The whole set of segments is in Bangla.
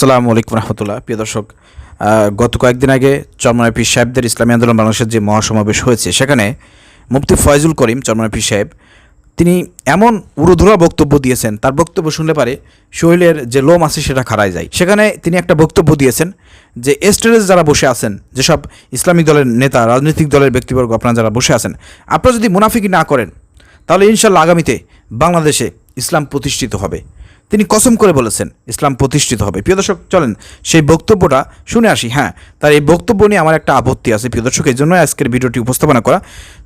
আসসালামু আলাইকুম রহমতুল্লাহ। প্রিয় দর্শক গত কয়েকদিন আগে চরমনায় পীর সাহেবদের ইসলামী আন্দোলন বাংলাদেশের যে মহাসমাবেশ হয়েছে, সেখানে মুফতি ফয়জুল করিম, চরমনায় পীর সাহেব, তিনি এমন উড়োধুরা বক্তব্য দিয়েছেন, তার বক্তব্য শুনলে পারে শরীরের যে লোম আছে সেটা খাড়ায় যায়। সেখানে তিনি একটা বক্তব্য দিয়েছেন যে, স্টেজে যারা বসে আছেন, যেসব ইসলামিক দলের নেতা, রাজনৈতিক দলের ব্যক্তিবর্গ আপনারা যারা বসে আছেন, আপনারা যদি মুনাফিকি না করেন, তাহলে ইনশাল্লাহ আগামীতে বাংলাদেশে ইসলাম প্রতিষ্ঠিত হবে। তিনি কসম করে বলেছেন, ইসলাম প্রতিষ্ঠিত হবে। প্রিয় দর্শক, চলেন সেই বক্তব্যটা শুনে আসি। হ্যাঁ তার এই বক্তব্য নিয়ে আমার একটা আপত্তি আছে প্রিয় দর্শক, এই জন্য আজকের ভিডিওটি উপস্থাপনা করা।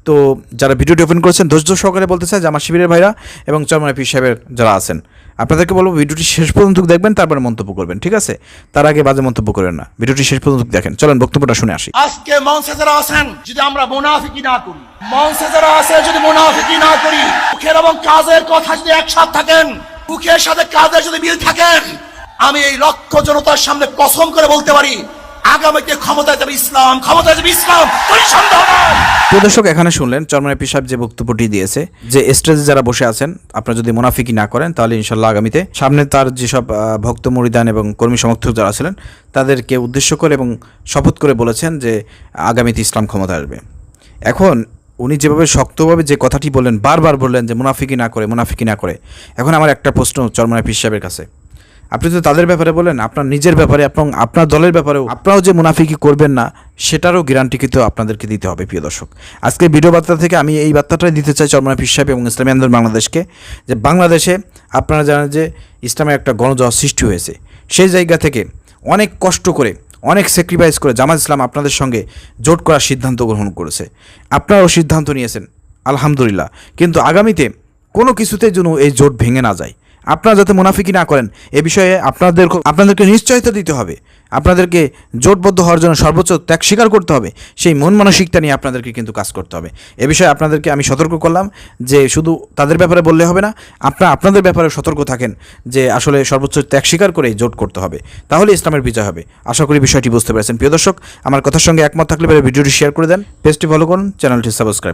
তো যারা ভিডিওটি ওপেন করেছেন, ধৈর্য সহকারে বলতে চাই যে আমার শিবিরের ভাইরা এবং চরমায় পীর সাহেবের যারা আছেন, আপনাদেরকে বলব ভিডিওটি শেষ পর্যন্ত দেখবেন, তারপরে মন্তব্য করবেন, ঠিক আছে? তার আগে বাজে মন্তব্য করবেন না। ভিডিওটি শেষ পর্যন্ত দেখেন। চলেন বক্তব্যটা শুনে আসি। আজকে মঞ্চে যারা আছেন, যদি আমরা মুনাফিকি না করি, মঞ্চে যারা আছে, যদি মুনাফিকি না করি মুখের এবং কাজের কথা যদি একসাথ থাকেন মুখের সাথে কাজের যদি মিল থাকেন আমি এই লক্ষ জনতার সামনে কসম করে বলতে পারি, আগামীতে ক্ষমতায় যাবে ইসলাম, ক্ষমতায় যাবে ইসলাম এখানে শুনলেন চরমায় পীর সাহেব যে বক্তব্যটি দিয়েছে, যে স্টেজে যারা বসে আছেন, আপনারা যদি মুনাফিকি না করেন, তাহলে ইনশাল্লাহ আগামীতে সামনে তার যেসব ভক্ত, মরিদান এবং কর্মী সমর্থক যারা ছিলেন, তাদেরকে উদ্দেশ্য করে এবং শপথ করে বলেছেন যে আগামীতে ইসলাম ক্ষমতা আসবে। এখন উনি যেভাবে শক্তভাবে যে কথাটি বললেন, বারবার বললেন যে মুনাফিকি না করে, মুনাফিকি না করে। এখন আমার একটা প্রশ্ন চরমায় পীর সাহেবের কাছে। আপনি তো তাদের ব্যাপারে বলেন, আপনার নিজের ব্যাপারে এবং আপনার দলের ব্যাপারেও, আপনারাও যে মুনাফিকি করবেন না, সেটারও গ্যারান্টি কিন্তু আপনাদেরকে দিতে হবে, প্রিয় দর্শক। আজকে ভিডিও বার্তা থেকে আমি এই বার্তাটাই দিতে চাই চরমনা সাহেব এবং ইসলামী আন্দোলন বাংলাদেশকে, যে বাংলাদেশে আপনারা জানেন যে ইসলামের একটা গণজহ সৃষ্টি হয়েছে। সেই জায়গা থেকে অনেক কষ্ট করে অনেক স্যাক্রিফাইস করে জামাত ইসলাম আপনাদের সঙ্গে জোট করার সিদ্ধান্ত গ্রহণ করেছে। আপনারাও সিদ্ধান্ত নিয়েছেন, আলহামদুলিল্লাহ। কিন্তু আগামীতে কোনো কিছুতে যেন এই জোট ভেঙে না যায়। আপনারা যাতে মুনাফিকি না করেন, এ বিষয়ে আপনাদের আপনাদেরকে নিশ্চয়তা দিতে হবে। আপনাদেরকে জোটবদ্ধ হওয়ার জন্য সর্বোচ্চ ত্যাগ স্বীকার করতে হবে। সেই মন মানসিকতা নিয়ে আপনাদেরকে কিন্তু কাজ করতে হবে। এ বিষয়ে আপনাদেরকে আমি সতর্ক করলাম যে শুধু তাদের ব্যাপারে বললে হবে না, আপনারা আপনাদের ব্যাপারে সতর্ক থাকেন যে আসলে সর্বোচ্চ ত্যাগ স্বীকার করে জোট করতে হবে। তাহলে ইসলামের বিজয় হবে। আশা করি বিষয়টি বুঝতে পেরেছেন। প্রিয় দর্শক, আমার কথার সঙ্গে একমত থাকলে ভিডিওটি শেয়ার করে দেন। পেজটি ফলো করুন চ্যানেলটি সাবস্ক্রাইব